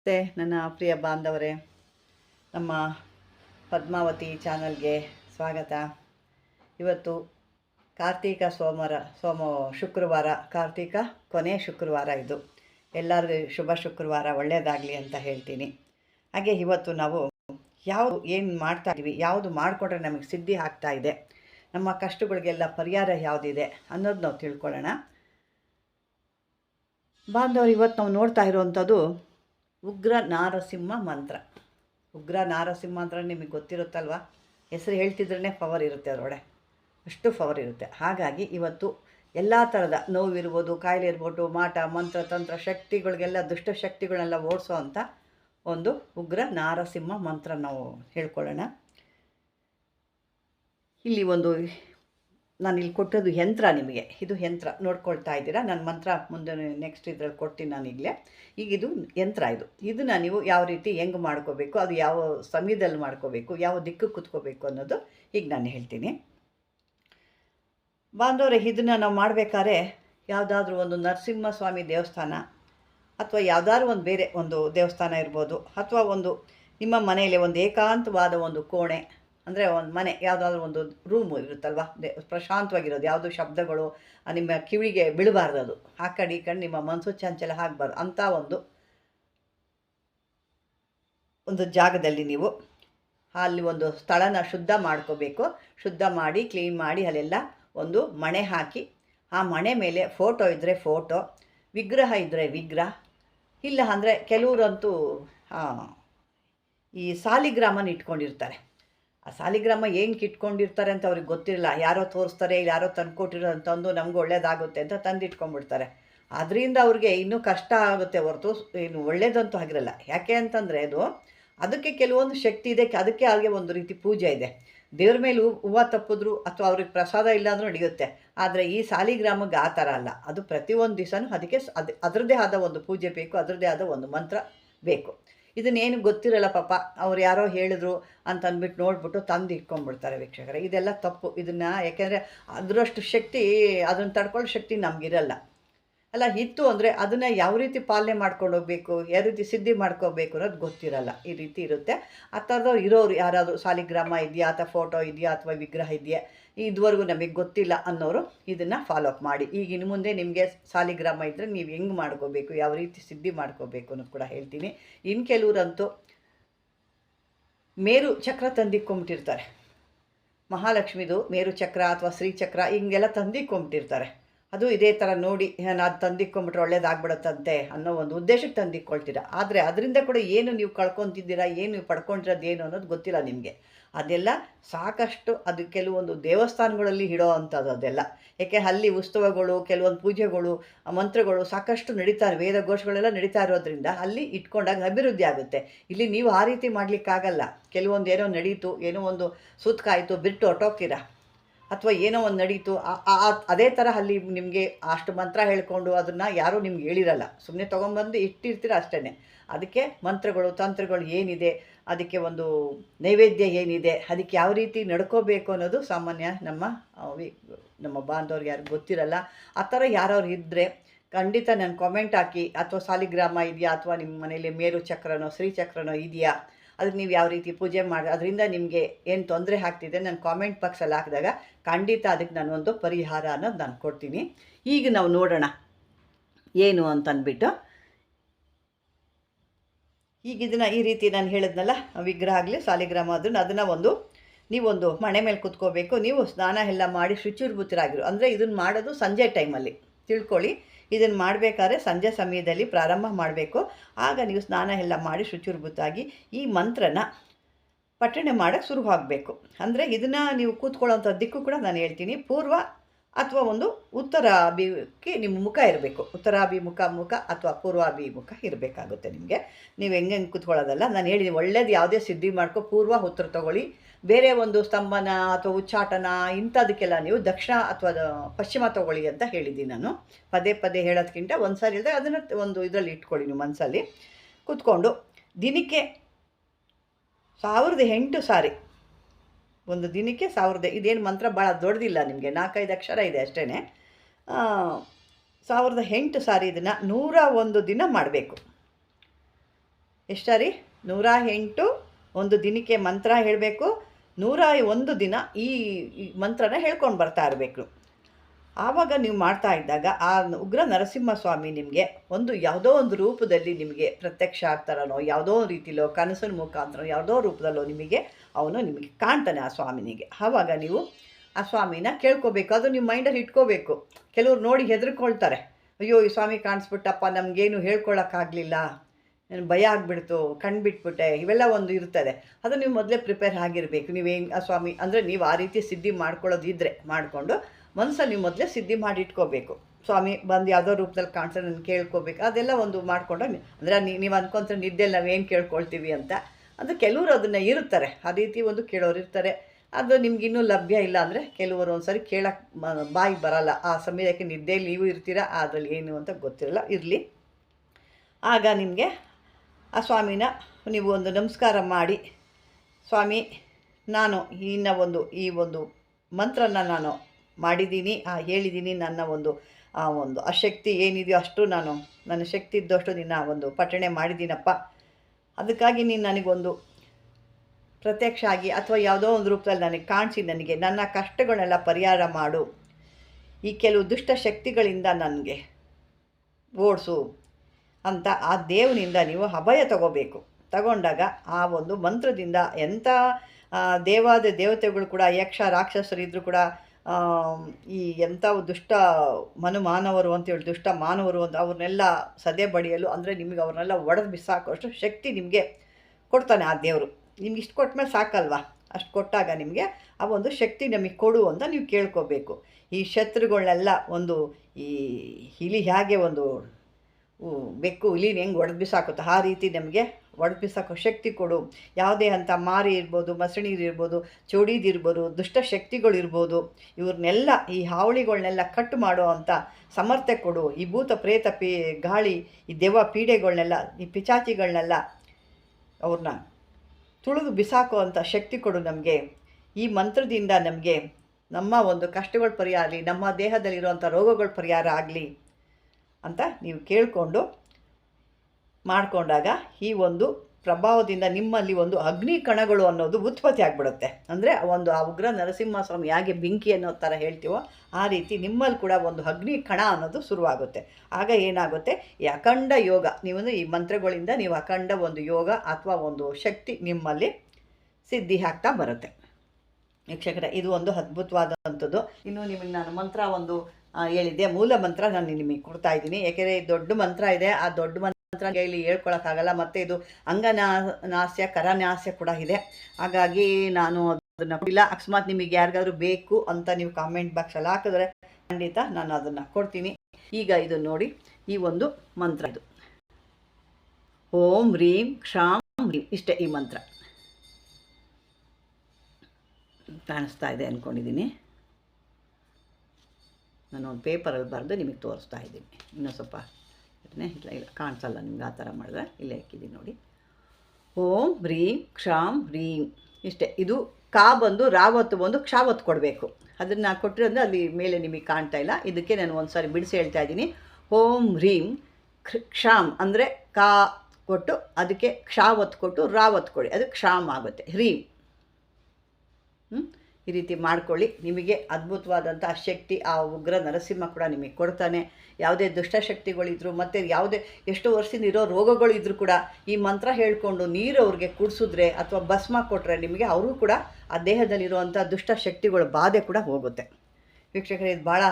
ನಮಸ್ತೆ, ನನ್ನ ಪ್ರಿಯ ಬಾಂಧವರೇ. ನಮ್ಮ ಪದ್ಮಾವತಿ ಚಾನಲ್ಗೆ ಸ್ವಾಗತ. ಇವತ್ತು ಕಾರ್ತೀಕ ಸೋಮವಾರ, ಸೋಮ, ಶುಕ್ರವಾರ, ಕಾರ್ತೀಕ ಕೊನೆ ಶುಕ್ರವಾರ ಇದು. ಎಲ್ಲರಿಗೂ ಶುಭ ಶುಕ್ರವಾರ, ಒಳ್ಳೆಯದಾಗಲಿ ಅಂತ ಹೇಳ್ತೀನಿ. ಹಾಗೆ ಇವತ್ತು ನಾವು ಯಾವುದು, ಏನು ಮಾಡ್ತಾ ಇದ್ದೀವಿ ಯಾವುದು ಮಾಡಿಕೊಂಡ್ರೆ ನಮಗೆ ಸಿದ್ಧಿ ಆಗ್ತಾ ಇದೆ, ನಮ್ಮ ಕಷ್ಟಗಳಿಗೆಲ್ಲ ಪರಿಹಾರ ಯಾವುದಿದೆ ಅನ್ನೋದು ನಾವು ತಿಳ್ಕೊಳ್ಳೋಣ. ಬಾಂಧವರು, ಇವತ್ತು ನಾವು ನೋಡ್ತಾ ಇರುವಂಥದ್ದು ಉಗ್ರ ನಾರಸಿಂಹ ಮಂತ್ರ. ಉಗ್ರ ನಾರಸಿಂಹ ಮಂತ್ರ ನಿಮಗೆ ಗೊತ್ತಿರುತ್ತಲ್ವ? ಹೆಸರು ಹೇಳ್ತಿದ್ರೇ ಪವರ್ ಇರುತ್ತೆ ಅದರೊಳೆ ಅಷ್ಟು ಪವರ್ ಇರುತ್ತೆ. ಹಾಗಾಗಿ ಇವತ್ತು ಎಲ್ಲ ಥರದ ನೋವಿರ್ಬೋದು ಕಾಯಿಲೆ ಇರ್ಬೋದು ಮಾಟ, ಮಂತ್ರ, ತಂತ್ರ, ಶಕ್ತಿಗಳಿಗೆಲ್ಲ, ದುಷ್ಟ ಶಕ್ತಿಗಳನ್ನೆಲ್ಲ ಓಡಿಸೋ ಅಂಥ ಒಂದು ಉಗ್ರ ನಾರಸಿಂಹ ಮಂತ್ರ ನಾವು ಹೇಳ್ಕೊಳ್ಳೋಣ. ಇಲ್ಲಿ ಒಂದು ನಾನು ಇಲ್ಲಿ ಕೊಟ್ಟದ್ದು ಯಂತ್ರ ನಿಮಗೆ. ಇದು ಯಂತ್ರ. ನೋಡ್ಕೊಳ್ತಾ ಇದ್ದೀರಾ? ನನ್ನ ಮಂತ್ರ ಮುಂದೆ ನೆಕ್ಸ್ಟ್ ಇದ್ರಲ್ಲಿ ಕೊಡ್ತೀನಿ ನಾನು ಈಗಲೇ ಈಗ ಇದು ಯಂತ್ರ ಇದು. ಇದನ್ನು ನೀವು ಯಾವ ರೀತಿ ಹೆಂಗೆ ಮಾಡ್ಕೋಬೇಕು, ಅದು ಯಾವ ಸಮಯದಲ್ಲಿ ಮಾಡ್ಕೋಬೇಕು, ಯಾವ ದಿಕ್ಕು ಕೂತ್ಕೋಬೇಕು ಅನ್ನೋದು ಈಗ ನಾನು ಹೇಳ್ತೀನಿ. ಬಾಂಧವರ, ಇದನ್ನು ನಾವು ಮಾಡಬೇಕಾದ್ರೆ ಯಾವುದಾದ್ರೂ ಒಂದು ನರಸಿಂಹಸ್ವಾಮಿ ದೇವಸ್ಥಾನ ಅಥವಾ ಯಾವುದಾದ್ರೂ ಒಂದು ಬೇರೆ ಒಂದು ದೇವಸ್ಥಾನ ಇರ್ಬೋದು, ಅಥವಾ ಒಂದು ನಿಮ್ಮ ಮನೆಯಲ್ಲಿ ಒಂದು ಏಕಾಂತವಾದ ಒಂದು ಕೋಣೆ ಅಂದರೆ ಒಂದು ಮನೆ, ಯಾವುದಾದ್ರೂ ಒಂದು ರೂಮು ಇರುತ್ತಲ್ವ? ಪ್ರಶಾಂತವಾಗಿರೋದು, ಯಾವುದು ಶಬ್ದಗಳು ನಿಮ್ಮ ಕಿವಿಗೆ ಬೀಳಬಾರ್ದು ಅದು. ಆ ಕಡೆ, ಈ ಕಡೆ ನಿಮ್ಮ ಮನಸ್ಸು ಚಂಚಲ ಆಗಬಾರ್ದು. ಅಂಥ ಒಂದು ಒಂದು ಜಾಗದಲ್ಲಿ ನೀವು ಅಲ್ಲಿ ಒಂದು ಸ್ಥಳನ ಶುದ್ಧ ಮಾಡ್ಕೋಬೇಕು. ಶುದ್ಧ ಮಾಡಿ ಕ್ಲೀನ್ ಮಾಡಿ, ಅಲ್ಲೆಲ್ಲ ಒಂದು ಮಣೆ ಹಾಕಿ, ಆ ಮಣೆ ಮೇಲೆ ಫೋಟೋ ಇದ್ದರೆ ಫೋಟೋ ವಿಗ್ರಹ ಇದ್ದರೆ ವಿಗ್ರಹ, ಇಲ್ಲ ಅಂದರೆ ಕೆಲವರಂತೂ ಈ ಸಾಲಿಗ್ರಾಮನ ಇಟ್ಕೊಂಡಿರ್ತಾರೆ. ಆ ಸಾಲಿಗ್ರಾಮ ಏನು ಕಿಟ್ಕೊಂಡಿರ್ತಾರೆ ಅಂತ ಅವ್ರಿಗೆ ಗೊತ್ತಿರಲ್ಲ. ಯಾರೋ ತೋರಿಸ್ತಾರೆ, ಇಲ್ಲ ಯಾರೋ ತಂದುಕೊಟ್ಟಿರೋ ಅಂತಂದು ನಮ್ಗೆ ಒಳ್ಳೇದಾಗುತ್ತೆ ಅಂತ ತಂದು ಇಟ್ಕೊಂಡ್ಬಿಡ್ತಾರೆ ಅದರಿಂದ ಅವ್ರಿಗೆ ಇನ್ನೂ ಕಷ್ಟ ಆಗುತ್ತೆ ಹೊರತು ಏನು ಒಳ್ಳೇದಂತೂ ಆಗಿರಲ್ಲ. ಯಾಕೆ ಅಂತಂದರೆ ಅದು, ಅದಕ್ಕೆ ಕೆಲವೊಂದು ಶಕ್ತಿ ಇದೆ, ಅದಕ್ಕೆ ಅವ್ರಿಗೆ ಒಂದು ರೀತಿ ಪೂಜೆ ಇದೆ. ದೇವ್ರ ಮೇಲೆ ಹೂವು ತಪ್ಪಿದ್ರು ಅಥವಾ ಅವ್ರಿಗೆ ಪ್ರಸಾದ ಇಲ್ಲಾಂದ್ರೂ ನಡೆಯುತ್ತೆ. ಆದರೆ ಈ ಸಾಲಿಗ್ರಾಮಕ್ಕೆ ಆ ಥರ ಅಲ್ಲ. ಅದು ಪ್ರತಿಯೊಂದು ದಿವಸನೂ ಅದಕ್ಕೆ ಅದು, ಅದರದ್ದೇ ಆದ ಒಂದು ಪೂಜೆ ಬೇಕು, ಅದರದ್ದೇ ಆದ ಒಂದು ಮಂತ್ರ ಬೇಕು. ಇದನ್ನೇನು ಗೊತ್ತಿರಲ್ಲ ಪಾಪ, ಅವ್ರು ಯಾರೋ ಹೇಳಿದ್ರು ಅಂತ ಅಂದ್ಬಿಟ್ಟು ನೋಡ್ಬಿಟ್ಟು ತಂದು ಇಟ್ಕೊಂಡ್ಬಿಡ್ತಾರೆ ವೀಕ್ಷಕರೇ. ಇದೆಲ್ಲ ತಪ್ಪು. ಇದನ್ನು ಯಾಕೆಂದರೆ ಅದರಷ್ಟು ಶಕ್ತಿ, ಅದನ್ನು ತಡ್ಕೊಳ್ಳೋ ಶಕ್ತಿ ನಮಗಿರಲ್ಲ. ಅಲ್ಲ ಇತ್ತು ಅಂದರೆ ಅದನ್ನು ಯಾವ ರೀತಿ ಪಾಲನೆ ಮಾಡ್ಕೊಂಡು ಹೋಗಬೇಕು ಯಾವ ರೀತಿ ಸಿದ್ಧಿ ಮಾಡ್ಕೋಬೇಕು ಅನ್ನೋದು ಗೊತ್ತಿರಲ್ಲ. ಈ ರೀತಿ ಇರುತ್ತೆ. ಆ ಥರದವ್ರು ಇರೋರು ಯಾರಾದರೂ ಸಾಲಿಗ್ರಾಮ ಇದೆಯಾ ಅಥವಾ ಫೋಟೋ ಇದೆಯಾ ಅಥವಾ ವಿಗ್ರಹ ಇದೆಯಾ ಇದುವರೆಗೂ ನಮಗೆ ಗೊತ್ತಿಲ್ಲ ಅನ್ನೋರು ಇದನ್ನು ಫಾಲೋ ಅಪ್ ಮಾಡಿ. ಈಗ ಇನ್ನು ಮುಂದೆ ನಿಮಗೆ ಸಾಲಿಗ್ರಾಮ ಇದ್ದರೆ ನೀವು ಹೆಂಗೆ ಮಾಡ್ಕೋಬೇಕು, ಯಾವ ರೀತಿ ಸಿದ್ಧಿ ಮಾಡ್ಕೋಬೇಕು ಅನ್ನೋದು ಕೂಡ ಹೇಳ್ತೀನಿ. ಇನ್ನು ಕೆಲವರಂತೂ ಮೇರು ಚಕ್ರ ತಂದಿಕ್ಕೊಂಬಿಟ್ಟಿರ್ತಾರೆ ಮಹಾಲಕ್ಷ್ಮಿದು ಮೇರು ಚಕ್ರ ಅಥವಾ ಶ್ರೀಚಕ್ರ ಹಿಂಗೆಲ್ಲ ತಂದಿಕ್ಕೊಂಬಿಟ್ಟಿರ್ತಾರೆ ಅದು ಇದೇ ಥರ ನೋಡಿ ನಾನು ತಂದಿಕ್ಕೊಂಬಿಟ್ರೆ ಒಳ್ಳೇದಾಗ್ಬಿಡತ್ತಂತೆ ಅನ್ನೋ ಒಂದು ಉದ್ದೇಶಕ್ಕೆ ತಂದಿಕ್ಕೊಳ್ತೀರ ಆದರೆ ಅದರಿಂದ ಕೂಡ ಏನು ನೀವು ಕಳ್ಕೊತಿದ್ದೀರಾ, ಏನು ನೀವು ಪಡ್ಕೊಂಡಿರೋದು ಏನು ಅನ್ನೋದು ಗೊತ್ತಿಲ್ಲ ನಿಮಗೆ. ಅದೆಲ್ಲ ಸಾಕಷ್ಟು ಅದು ಕೆಲವೊಂದು ದೇವಸ್ಥಾನಗಳಲ್ಲಿ ಇಡೋ ಅಂಥದ್ದು ಅದೆಲ್ಲ. ಏಕೆ ಅಲ್ಲಿ ಉತ್ಸವಗಳು, ಕೆಲವೊಂದು ಪೂಜೆಗಳು ಮಂತ್ರಗಳು ಸಾಕಷ್ಟು ನಡೀತಾರೆ ವೇದ ಘೋಷಗಳೆಲ್ಲ ನಡೀತಾ ಇರೋದ್ರಿಂದ ಅಲ್ಲಿ ಇಟ್ಕೊಂಡಾಗ ಅಭಿವೃದ್ಧಿ ಆಗುತ್ತೆ. ಇಲ್ಲಿ ನೀವು ಆ ರೀತಿ ಮಾಡಲಿಕ್ಕಾಗಲ್ಲ. ಕೆಲವೊಂದು ಏನೋ ನಡೀತು, ಏನೋ ಒಂದು ಸುತ್ತಕಾಯಿತು ಬಿಟ್ಟು ಹೊಟ್ಟೋಗ್ತೀರಾ ಅಥವಾ ಏನೋ ಒಂದು ನಡೀತು ಅದೇ ಥರ ಅಲ್ಲಿ ನಿಮಗೆ ಅಷ್ಟು ಮಂತ್ರ ಹೇಳ್ಕೊಂಡು ಅದನ್ನು ಯಾರೂ ನಿಮ್ಗೆ ಹೇಳಿರಲ್ಲ. ಸುಮ್ಮನೆ ತೊಗೊಂಬಂದು ಇಟ್ಟಿರ್ತೀರ ಅಷ್ಟೇ ಅದಕ್ಕೆ ಮಂತ್ರಗಳು, ತಂತ್ರಗಳು ಏನಿದೆ, ಅದಕ್ಕೆ ಒಂದು ನೈವೇದ್ಯ ಏನಿದೆ, ಅದಕ್ಕೆ ಯಾವ ರೀತಿ ನಡ್ಕೋಬೇಕು ಅನ್ನೋದು ಸಾಮಾನ್ಯ ನಮ್ಮ ನಮ್ಮ ಬಾಂಧವ್ರಿಗೆ ಯಾರು ಗೊತ್ತಿರಲ್ಲ. ಆ ಥರ ಯಾರವ್ರು ಇದ್ದರೆ ಖಂಡಿತ ನಾನು ಕಾಮೆಂಟ್ ಹಾಕಿ, ಅಥವಾ ಸಾಲಿಗ್ರಾಮ ಇದೆಯಾ, ಅಥವಾ ನಿಮ್ಮ ಮನೇಲಿ ಮೇರು ಚಕ್ರನೋ ಶ್ರೀಚಕ್ರನೋ ಇದೆಯಾ ಅದಕ್ಕೆ ನೀವು ಯಾವ ರೀತಿ ಪೂಜೆ ಮಾಡಿ, ಅದರಿಂದ ನಿಮಗೆ ಏನು ತೊಂದರೆ ಆಗ್ತಿದೆ ನಾನು ಕಾಮೆಂಟ್ ಬಾಕ್ಸಲ್ಲಿ ಹಾಕಿದಾಗ ಖಂಡಿತ ಅದಕ್ಕೆ ನಾನು ಒಂದು ಪರಿಹಾರ ಅನ್ನೋದು ನಾನು ಕೊಡ್ತೀನಿ. ಈಗ ನಾವು ನೋಡೋಣ. ಏನು ಅಂತಂದ್ಬಿಟ್ಟು ಈಗ ಇದನ್ನು ಈ ರೀತಿ ನಾನು ಹೇಳಿದ್ನಲ್ಲ, ವಿಗ್ರಹ ಆಗಲಿ, ಸಾಲಿಗ್ರಾಮ ಅದನ್ನು ಅದನ್ನು ಒಂದು ನೀವೊಂದು ಮನೆ ಮೇಲೆ ಕುತ್ಕೋಬೇಕು. ನೀವು ಸ್ನಾನ ಎಲ್ಲ ಮಾಡಿ ಶುಚಿರ್ಭೂತರಾಗಿರು. ಅಂದರೆ ಇದನ್ನು ಮಾಡೋದು ಸಂಜೆ ಟೈಮಲ್ಲಿ ತಿಳ್ಕೊಳ್ಳಿ. ಇದನ್ನು ಮಾಡಬೇಕಾದ್ರೆ ಸಂಜೆ ಸಮಯದಲ್ಲಿ ಪ್ರಾರಂಭ ಮಾಡಬೇಕು. ಆಗ ನೀವು ಸ್ನಾನ ಎಲ್ಲ ಮಾಡಿ ಶುಚಿರ್ಭೂತಾಗಿ ಈ ಮಂತ್ರನ ಪಠಣೆ ಮಾಡೋಕ್ಕೆ ಶುರುವಾಗಬೇಕು. ಅಂದರೆ ಇದನ್ನು ನೀವು ಕೂತ್ಕೊಳ್ಳೋಂಥ ದಿಕ್ಕು ಕೂಡ ನಾನು ಹೇಳ್ತೀನಿ. ಪೂರ್ವ ಅಥವಾ ಒಂದು ಉತ್ತರಾಭಿಮುಖಿ ನಿಮ್ಮ ಮುಖ ಇರಬೇಕು. ಉತ್ತರಾಭಿಮುಖ ಮುಖ ಅಥವಾ ಪೂರ್ವಾಭಿಮುಖ ಇರಬೇಕಾಗುತ್ತೆ ನಿಮಗೆ. ನೀವು ಹೆಂಗೆ ಹೆಂಗೆ ಕೂತ್ಕೊಳ್ಳೋದಲ್ಲ, ನಾನು ಹೇಳಿದ್ದೀನಿ ಒಳ್ಳೇದು ಯಾವುದೇ ಸಿದ್ಧಿ ಮಾಡ್ಕೊ, ಪೂರ್ವ ಉತ್ತರ ತೊಗೊಳ್ಳಿ. ಬೇರೆ ಒಂದು ಸ್ತಂಭನ ಅಥವಾ ಉಚ್ಚಾಟನ ಇಂಥದಕ್ಕೆಲ್ಲ ನೀವು ದಕ್ಷಿಣ ಅಥವಾ ಪಶ್ಚಿಮ ತೊಗೊಳ್ಳಿ ಅಂತ ಹೇಳಿದ್ದೀನಿ ನಾನು. ಪದೇ ಪದೇ ಹೇಳೋದಕ್ಕಿಂತ ಒಂದು ಸಾರಿ ಹೇಳಿದ್ರೆ ಅದನ್ನು ಒಂದು ಇದರಲ್ಲಿ ಇಟ್ಕೊಳ್ಳಿ ನೀವು ಮನಸ್ಸಲ್ಲಿ ಕೂತ್ಕೊಂಡು ದಿನಕ್ಕೆ ಸಾವಿರದ ಎಂಟು ಸಾರಿ ಒಂದು ದಿನಕ್ಕೆ ಸಾವಿರದ, ಇದೇನು ಮಂತ್ರ ಭಾಳ ದೊಡ್ಡದಿಲ್ಲ ನಿಮಗೆ, ನಾಲ್ಕೈದು ಅಕ್ಷರ ಇದೆ ಅಷ್ಟೇ ಸಾವಿರದ ಎಂಟು ಸಾರಿ ಇದನ್ನು ನೂರ ಒಂದು ದಿನ ಮಾಡಬೇಕು. ಎಷ್ಟಾರಿ ನೂರ ಎಂಟು ಒಂದು ದಿನಕ್ಕೆ ಮಂತ್ರ ಹೇಳಬೇಕು. ನೂರ ಒಂದು ದಿನ ಈ ಈ ಮಂತ್ರನ ಹೇಳ್ಕೊಂಡು ಬರ್ತಾ ಇರಬೇಕು. ಆವಾಗ ನೀವು ಮಾಡ್ತಾ ಇದ್ದಾಗ ಆ ಉಗ್ರ ನರಸಿಂಹ ಸ್ವಾಮಿ ನಿಮಗೆ ಒಂದು ಯಾವುದೋ ಒಂದು ರೂಪದಲ್ಲಿ ನಿಮಗೆ ಪ್ರತ್ಯಕ್ಷ ಆಗ್ತಾರನೋ, ಯಾವುದೋ ಒಂದು ರೀತಿಲೋ ಕನಸಿನ ಮುಖಾಂತರ, ಯಾವುದೋ ರೂಪದಲ್ಲೋ ನಿಮಗೆ ಅವನು ನಿಮಗೆ ಕಾಣ್ತಾನೆ ಆ ಸ್ವಾಮಿನಿಗೆ. ಆವಾಗ ನೀವು ಆ ಸ್ವಾಮಿನ ಕೇಳ್ಕೋಬೇಕು. ಅದು ನಿಮ್ಮ ಮೈಂಡಲ್ಲಿ ಇಟ್ಕೋಬೇಕು. ಕೆಲವ್ರು ನೋಡಿ ಹೆದರ್ಕೊಳ್ತಾರೆ. ಅಯ್ಯೋ, ಈ ಸ್ವಾಮಿ ಕಾಣಿಸ್ಬಿಟ್ಟಪ್ಪ, ನಮಗೇನು ಹೇಳ್ಕೊಳಕ್ಕಾಗಲಿಲ್ಲ. ನನಗೆ ಭಯ ಆಗಿಬಿಡ್ತು ಕಣ್ಣು ಬಿಟ್ಬಿಟ್ಟೆ ಇವೆಲ್ಲ ಒಂದು ಇರ್ತದೆ. ಅದು ನೀವು ಮೊದಲೇ ಪ್ರಿಪೇರ್ ಆಗಿರಬೇಕು. ನೀವೇನು ಆ ಸ್ವಾಮಿ, ಅಂದರೆ ನೀವು ಆ ರೀತಿ ಸಿದ್ಧಿ ಮಾಡ್ಕೊಳ್ಳೋದಿದ್ರೆ, ಮಾಡಿಕೊಂಡು ಮನಸ್ಸಲ್ಲಿ ನೀವು ಮೊದಲೇ ಸಿದ್ಧಿ ಮಾಡಿ ಇಟ್ಕೋಬೇಕು. ಸ್ವಾಮಿ ಬಂದು ಯಾವುದೋ ರೂಪದಲ್ಲಿ ಕಾಣಿಸ್ತಾರೆ ನಾನು ಕೇಳ್ಕೋಬೇಕು. ಅದೆಲ್ಲ ಒಂದು ಮಾಡಿಕೊಂಡು, ಅಂದರೆ ನೀವು ನಿದ್ದೆ ನಾವು ಏನು ಕೇಳ್ಕೊಳ್ತೀವಿ ಅಂತ ಅಂದರೆ ಕೆಲವರು ಅದನ್ನು ಇರುತ್ತಾರೆ. ಆ ರೀತಿ ಒಂದು ಕೇಳೋರು ಇರ್ತಾರೆ. ಅದು ನಿಮ್ಗೆ ಇನ್ನೂ ಲಭ್ಯ ಇಲ್ಲ ಅಂದರೆ ಕೆಲವರು ಒಂದು ಸರಿ ಕೇಳೋಕ್ಕೆ ಬಾಯಿ ಬರಲ್ಲ. ಆ ಸಮಯಕ್ಕೆ ನಿದ್ದೆಯಲ್ಲಿ ನೀವು ಇರ್ತೀರಾ, ಅದರಲ್ಲಿ ಏನು ಅಂತ ಗೊತ್ತಿರಲ್ಲ. ಇರಲಿ. ಆಗ ನಿಮಗೆ ಆ ಸ್ವಾಮಿನ ನೀವು ಒಂದು ನಮಸ್ಕಾರ ಮಾಡಿ, ಸ್ವಾಮಿ, ನಾನು ಇನ್ನ ಒಂದು, ಈ ಒಂದು ಮಂತ್ರನ ನಾನು ಮಾಡಿದ್ದೀನಿ, ಆ ಹೇಳಿದ್ದೀನಿ, ನನ್ನ ಒಂದು, ಆ ಒಂದು ಆ ಶಕ್ತಿ ಏನಿದೆಯೋ ಅಷ್ಟು ನಾನು, ನನ್ನ ಶಕ್ತಿ ಇದ್ದಷ್ಟು ನಿನ್ನ ಒಂದು ಪಠಣೆ ಮಾಡಿದ್ದೀನಪ್ಪ. ಅದಕ್ಕಾಗಿ ನೀನು ನನಗೊಂದು ಪ್ರತ್ಯಕ್ಷ ಆಗಿ ಅಥವಾ ಯಾವುದೋ ಒಂದು ರೂಪದಲ್ಲಿ ನನಗೆ ಕಾಣಿಸಿ ನನಗೆ ನನ್ನ ಕಷ್ಟಗಳನ್ನೆಲ್ಲ ಪರಿಹಾರ ಮಾಡು. ಈ ಕೆಲವು ದುಷ್ಟ ಶಕ್ತಿಗಳಿಂದ ನನಗೆ ಓಡಿಸು ಅಂತ ಆ ದೇವನಿಂದ ನೀವು ಅಭಯ ತಗೋಬೇಕು. ತಗೊಂಡಾಗ ಆ ಒಂದು ಮಂತ್ರದಿಂದ ಎಂಥ ದೇವಾದ ದೇವತೆಗಳು ಕೂಡ ಯಕ್ಷ ರಾಕ್ಷಸರಿದ್ದರೂ ಕೂಡ ಆ, ಈ ಎಂಥ ದುಷ್ಟ ಮನು ಮಾನವರು ಅಂತೇಳಿ ದುಷ್ಟ ಮಾನವರು ಅಂತ ಅವ್ರನ್ನೆಲ್ಲ ಸದೆ ಬಡಿಯಲು, ಅಂದರೆ ನಿಮಗೆ ಅವ್ರನ್ನೆಲ್ಲ ಒಡೆದು ಬಿಸಾಕೋಷ್ಟು ಶಕ್ತಿ ನಿಮಗೆ ಕೊಡ್ತಾನೆ ಆ ದೇವರು. ನಿಮ್ಗೆ ಇಷ್ಟು ಕೊಟ್ಟ ಮೇಲೆ ಸಾಕಲ್ವಾ? ಅಷ್ಟು ಕೊಟ್ಟಾಗ ನಿಮಗೆ ಆ ಒಂದು ಶಕ್ತಿ ನಮಗೆ ಕೊಡು ಅಂತ ನೀವು ಕೇಳ್ಕೋಬೇಕು. ಈ ಶತ್ರುಗಳನ್ನೆಲ್ಲ ಒಂದು ಈ ಇಲಿ ಹೇಗೆ ಒಂದು ಬೆಕ್ಕು ಇಲಿನ ಹೆಂಗೆ ಒಡೆದು ಬಿಸಾಕುತ್ತೆ ಆ ರೀತಿ ನಮಗೆ ಒಡೆದು ಶಕ್ತಿ ಕೊಡು. ಯಾವುದೇ ಅಂತ ಮಾರಿ ಇರ್ಬೋದು ಮಸಣೀರು ಇರ್ಬೋದು ದುಷ್ಟಶಕ್ತಿಗಳಿರ್ಬೋದು ದುಷ್ಟ ಶಕ್ತಿಗಳಿರ್ಬೋದು ಇವ್ರನ್ನೆಲ್ಲ ಈ ಹಾವಳಿಗಳನ್ನೆಲ್ಲ ಕಟ್ ಮಾಡೋ ಅಂತ ಸಮರ್ಥೆ ಕೊಡು. ಈ ಭೂತ ಪ್ರೇತ ಪೀ, ಗಾಳಿ, ಈ ದೆವ್ವ ಪೀಡೆಗಳನ್ನೆಲ್ಲ ಈ ಪಿಚಾಚಿಗಳನ್ನೆಲ್ಲ ಅವ್ರನ್ನ ತುಳಿದು ಬಿಸಾಕೋ ಅಂತ ಶಕ್ತಿ ಕೊಡು ನಮಗೆ. ಈ ಮಂತ್ರದಿಂದ ನಮಗೆ ನಮ್ಮ ಒಂದು ಕಷ್ಟಗಳು ಪರಿಹಾರ ಆಗಲಿ, ನಮ್ಮ ದೇಹದಲ್ಲಿರುವಂಥ ರೋಗಗಳ ಪರಿಹಾರ ಆಗಲಿ ಅಂತ ನೀವು ಕೇಳಿಕೊಂಡು ಮಾಡಿಕೊಂಡಾಗ ಈ ಒಂದು ಪ್ರಭಾವದಿಂದ ನಿಮ್ಮಲ್ಲಿ ಒಂದು ಅಗ್ನಿ ಕಣಗಳು ಅನ್ನೋದು ಉತ್ಪತ್ತಿ ಆಗಿಬಿಡುತ್ತೆ. ಅಂದರೆ ಒಂದು ಆ ಉಗ್ರ ನರಸಿಂಹಸ್ವಾಮಿ ಹೇಗೆ ಬೆಂಕಿ ಅನ್ನೋ ಥರ ಹೇಳ್ತೀವೋ ಆ ರೀತಿ ನಿಮ್ಮಲ್ಲಿ ಕೂಡ ಒಂದು ಅಗ್ನಿ ಕಣ ಅನ್ನೋದು ಶುರುವಾಗುತ್ತೆ. ಆಗ ಏನಾಗುತ್ತೆ? ಈ ಅಖಂಡ ಯೋಗ, ನೀವು ಈ ಮಂತ್ರಗಳಿಂದ ನೀವು ಅಖಂಡ ಒಂದು ಯೋಗ ಅಥವಾ ಒಂದು ಶಕ್ತಿ ನಿಮ್ಮಲ್ಲಿ ಸಿದ್ಧಿ ಆಗ್ತಾ ಬರುತ್ತೆ. ಯಕ್ಷಕರ ಇದು ಒಂದು ಅದ್ಭುತವಾದಂಥದ್ದು. ಇನ್ನು ನಿಮಗೆ ನಾನು ಮಂತ್ರ ಒಂದು ಹೇಳಿದ್ದೆ. ಮೂಲ ಮಂತ್ರ ನಾನು ನಿಮಗೆ ಕೊಡ್ತಾ ಇದ್ದೀನಿ. ಯಾಕೆಂದರೆ ದೊಡ್ಡ ಮಂತ್ರ ಇದೆ. ಆ ದೊಡ್ಡ ಮಂತ್ರ ಕೈಲಿ ಹೇಳ್ಕೊಳಕ್ಕಾಗಲ್ಲ, ಮತ್ತೆ ಇದು ಅಂಗನಾ ನಾಸ್ಯ ಕರನಾಸ್ಯ ಕೂಡ ಇದೆ. ಹಾಗಾಗಿ ನಾನು ಅದನ್ನ ಕೊಡಿಲ್ಲ ಅಕಸ್ಮಾತ್ ನಿಮಗೆ ಯಾರಿಗಾದ್ರೂ ಬೇಕು ಅಂತ ನೀವು ಕಾಮೆಂಟ್ ಬಾಕ್ಸಲ್ಲಿ ಹಾಕಿದ್ರೆ ಖಂಡಿತ ನಾನು ಅದನ್ನು ಕೊಡ್ತೀನಿ. ಈಗ ಇದು ನೋಡಿ, ಈ ಒಂದು ಮಂತ್ರ ಇದು. ಓಂ ರೀಂ ಕ್ಷಾಂ ರೀಂ ಇಷ್ಟೇ ಈ ಮಂತ್ರ. ಕಾಣಿಸ್ತಾ ಇದೆ ಅಂದ್ಕೊಂಡಿದ್ದೀನಿ ನಾನು ಒಂದು ಪೇಪರಲ್ಲಿ ಬರೆದು ನಿಮಗೆ ತೋರಿಸ್ತಾ ಇದ್ದೀನಿ. ಇನ್ನೊಂದು ಸ್ವಲ್ಪ ಇದನ್ನೇ ಇಲ್ಲ ಇಲ್ಲ ಕಾಣಿಸಲ್ಲ ನಿಮ್ಗೆ ಆ ಥರ ಮಾಡಿದ್ರೆ. ಇಲ್ಲೇ ಹಾಕಿದ್ದೀನಿ ನೋಡಿ. ಓಂ ಹ್ರೀಂ ಕ್ಷಾಂ ಹ್ರೀಂ. ಇಷ್ಟೇ, ಇದು ಕಾ ಬಂದು ರಾವತ್ತು ಬಂದು ಕ್ಷಾವತ್ತು ಕೊಡಬೇಕು. ಅದನ್ನು ಕೊಟ್ಟಿರೋದ್ರೆ ಅಲ್ಲಿ ಮೇಲೆ ನಿಮಗೆ ಕಾಣ್ತಾ ಇಲ್ಲ. ಇದಕ್ಕೆ ನಾನು ಒಂದು ಸಾರಿ ಬಿಡಿಸಿ ಹೇಳ್ತಾ ಇದ್ದೀನಿ. ಓಂ ಹ್ರೀಂ ಕ್ಷಾಮ್ ಅಂದರೆ ಕಾ ಕೊಟ್ಟು, ಅದಕ್ಕೆ ಕ್ಷಾವತ್ತು ಕೊಟ್ಟು ರಾವತ್ತು ಕೊಡಿ. ಅದು ಕ್ಷಾಮ್ ಆಗುತ್ತೆ. ಹ್ರೀಂ. ಹ್ಮ್? ಈ ರೀತಿ ಮಾಡ್ಕೊಳ್ಳಿ. ನಿಮಗೆ ಅದ್ಭುತವಾದಂಥ ಶಕ್ತಿ ಆ ಉಗ್ರ ನರಸಿಂಹ ಕೂಡ ನಿಮಗೆ ಕೊಡ್ತಾನೆ. ಯಾವುದೇ ದುಷ್ಟಶಕ್ತಿಗಳಿದ್ರು ಮತ್ತು ಯಾವುದೇ ಎಷ್ಟು ವರ್ಷದಿಂದ ಇರೋ ರೋಗಗಳಿದ್ರು ಕೂಡ ಈ ಮಂತ್ರ ಹೇಳಿಕೊಂಡು ನೀರು ಅವ್ರಿಗೆ ಕುಡಿಸಿದ್ರೆ ಅಥವಾ ಭಸ್ಮ ಕೊಟ್ಟರೆ ನಿಮಗೆ ಅವರು ಕೂಡ ಆ ದೇಹದಲ್ಲಿರುವಂಥ ದುಷ್ಟಶಕ್ತಿಗಳ ಬಾಧೆ ಕೂಡ ಹೋಗುತ್ತೆ. ವೀಕ್ಷಕರೇ, ಇದು ಭಾಳ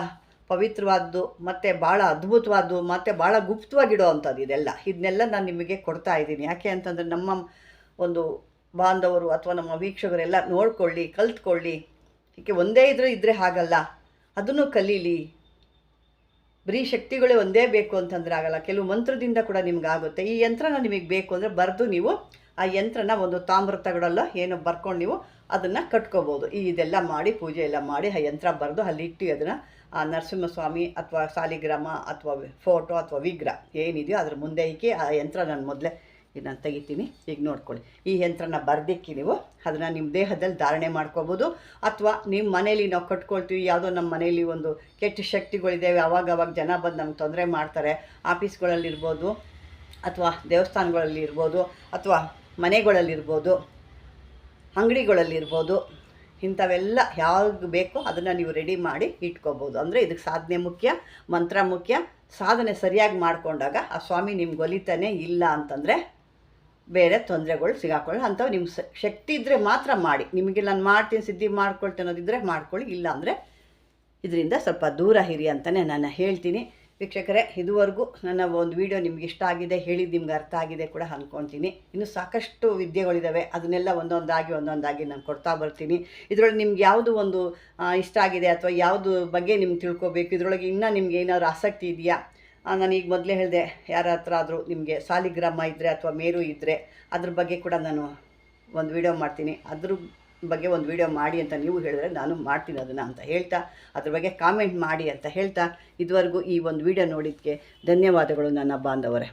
ಪವಿತ್ರವಾದ್ದು ಮತ್ತು ಭಾಳ ಅದ್ಭುತವಾದ್ದು ಮತ್ತು ಭಾಳ ಗುಪ್ತವಾಗಿಡೋ ಅಂಥದ್ದು ಇದೆಲ್ಲ. ಇದನ್ನೆಲ್ಲ ನಾನು ನಿಮಗೆ ಕೊಡ್ತಾ ಇದ್ದೀನಿ. ಯಾಕೆ ಅಂತಂದರೆ ನಮ್ಮ ಒಂದು ಬಾಂಧವರು ಅಥವಾ ನಮ್ಮ ವೀಕ್ಷಕರೆಲ್ಲ ನೋಡ್ಕೊಳ್ಳಿ, ಕಲ್ತ್ಕೊಳ್ಳಿ. ಏಕೆ ಒಂದೇ ಇದ್ರೆ ಇದ್ದರೆ ಹಾಗಲ್ಲ. ಅದನ್ನು ಕಲೀಲಿ. ಬರೀ ಶಕ್ತಿಗಳೇ ಒಂದೇ ಬೇಕು ಅಂತಂದ್ರೆ ಆಗಲ್ಲ. ಕೆಲವು ಮಂತ್ರದಿಂದ ಕೂಡ ನಿಮ್ಗೆ ಆಗುತ್ತೆ ಈ ಯಂತ್ರನ ನಿಮಗೆ ಬೇಕು ಅಂದರೆ ಬರೆದು ನೀವು ಆ ಯಂತ್ರನ ಒಂದು ತಾಮ್ರ ತಗಡಲ್ಲ ಏನೋ ಬರ್ಕೊಂಡು ನೀವು ಅದನ್ನು ಕಟ್ಕೋಬೋದು. ಈ ಇದೆಲ್ಲ ಮಾಡಿ, ಪೂಜೆ ಎಲ್ಲ ಮಾಡಿ, ಆ ಯಂತ್ರ ಬರೆದು ಅಲ್ಲಿ ಇಟ್ಟು ಅದನ್ನು ಆ ನರಸಿಂಹಸ್ವಾಮಿ ಅಥವಾ ಸಾಲಿಗ್ರಾಮ ಅಥವಾ ಫೋಟೋ ಅಥವಾ ವಿಗ್ರಹ ಏನಿದೆಯೋ ಅದ್ರ ಮುಂದೆ ಇಕ್ಕಿ ಆ ಯಂತ್ರ ನಾನು ಮೊದಲೇ ನಾನು ತೆಗಿತೀನಿ. ಈಗ ನೋಡ್ಕೊಳ್ಳಿ. ಈ ಯಂತ್ರನ ಬರ್ದಿಕ್ಕಿ ನೀವು ಅದನ್ನು ನಿಮ್ಮ ದೇಹದಲ್ಲಿ ಧಾರಣೆ ಮಾಡ್ಕೋಬೋದು. ಅಥವಾ ನಿಮ್ಮ ಮನೇಲಿ ನಾವು ಕಟ್ಕೊಳ್ತೀವಿ. ಯಾವುದೋ ನಮ್ಮ ಮನೇಲಿ ಒಂದು ಕೆಟ್ಟ ಶಕ್ತಿಗಳಿದ್ದಾವೆ. ಅವಾಗ ಅವಾಗ ಜನ ಬಂದು ನಮ್ಗೆ ತೊಂದರೆ ಮಾಡ್ತಾರೆ. ಆಫೀಸ್ಗಳಲ್ಲಿರ್ಬೋದು ಅಥವಾ ದೇವಸ್ಥಾನಗಳಲ್ಲಿ ಇರ್ಬೋದು ಅಥವಾ ಮನೆಗಳಲ್ಲಿರ್ಬೋದು, ಅಂಗಡಿಗಳಲ್ಲಿರ್ಬೋದು, ಇಂಥವೆಲ್ಲ ಯಾವಾಗ ಬೇಕೋ ಅದನ್ನು ನೀವು ರೆಡಿ ಮಾಡಿ ಇಟ್ಕೋಬೋದು. ಅಂದರೆ ಇದಕ್ಕೆ ಸಾಧನೆ ಮುಖ್ಯ, ಮಂತ್ರ ಮುಖ್ಯ. ಸಾಧನೆ ಸರಿಯಾಗಿ ಮಾಡಿಕೊಂಡಾಗ ಆ ಸ್ವಾಮಿ ನಿಮ್ಗೆ ಒಲಿತಾನೆ ಇಲ್ಲ ಅಂತಂದರೆ ಬೇರೆ ತೊಂದರೆಗಳು ಸಿಗಾಕೊಳ್ಳಿ ಅಂಥವು ನಿಮ್ಮ ಶಕ್ತಿ ಇದ್ದರೆ ಮಾತ್ರ ಮಾಡಿ. ನಿಮಗೆ ನಾನು ಮಾಡ್ತೀನಿ, ಸಿದ್ಧಿ ಮಾಡ್ಕೊಳ್ತೇನೆ ಅನ್ನೋದಿದ್ದರೆ ಮಾಡ್ಕೊಳ್ಳಿ. ಇಲ್ಲ ಅಂದರೆ ಇದರಿಂದ ಸ್ವಲ್ಪ ದೂರ ಹಿರಿ ಅಂತಲೇ ನಾನು ಹೇಳ್ತೀನಿ. ವೀಕ್ಷಕರೇ, ಇದುವರೆಗೂ ನನ್ನ ಒಂದು ವಿಡಿಯೋ ನಿಮ್ಗೆ ಇಷ್ಟ ಆಗಿದೆ ಹೇಳಿದ್ದು ನಿಮ್ಗೆ ಅರ್ಥ ಆಗಿದೆ ಕೂಡ ಅಂದ್ಕೊತೀನಿ ಇನ್ನು ಸಾಕಷ್ಟು ವಿದ್ಯೆಗಳಿದ್ದಾವೆ ಅದನ್ನೆಲ್ಲ ಒಂದೊಂದಾಗಿ ಒಂದೊಂದಾಗಿ ನಾನು ಕೊಡ್ತಾ ಬರ್ತೀನಿ. ಇದರೊಳಗೆ ನಿಮ್ಗೆ ಯಾವುದು ಒಂದು ಇಷ್ಟ ಆಗಿದೆ ಅಥವಾ ಯಾವುದು ಬಗ್ಗೆ ನಿಮ್ಗೆ ತಿಳ್ಕೊಬೇಕು? ಇದರೊಳಗೆ ಇನ್ನೂ ನಿಮ್ಗೆ ಏನಾದರೂ ಆಸಕ್ತಿ ಇದೆಯಾ? ನಾನು ಈಗ ಮೊದಲೇ ಹೇಳಿದೆ ಯಾರ ಹತ್ರ ಆದರೂ ನಿಮಗೆ ಸಾಲಿಗ್ರಾಮ ಇದ್ದರೆ ಅಥವಾ ಮೇರು ಇದ್ದರೆ ಅದ್ರ ಬಗ್ಗೆ ಕೂಡ ನಾನು ಒಂದು ವಿಡಿಯೋ ಮಾಡ್ತೀನಿ. ಅದ್ರ ಬಗ್ಗೆ ಒಂದು ವಿಡಿಯೋ ಮಾಡಿ ಅಂತ ನೀವು ಹೇಳಿದ್ರೆ ನಾನು ಮಾಡ್ತೀನಿ ಅದನ್ನು ಅಂತ ಹೇಳ್ತಾ, ಅದ್ರ ಬಗ್ಗೆ ಕಾಮೆಂಟ್ ಮಾಡಿ ಅಂತ ಹೇಳ್ತಾ ಇದುವರೆಗೂ ಈ ಒಂದು ವಿಡಿಯೋ ನೋಡಿದ್ದಕ್ಕೆ ಧನ್ಯವಾದಗಳು ನನ್ನ ಬಾಂಧವರೇ.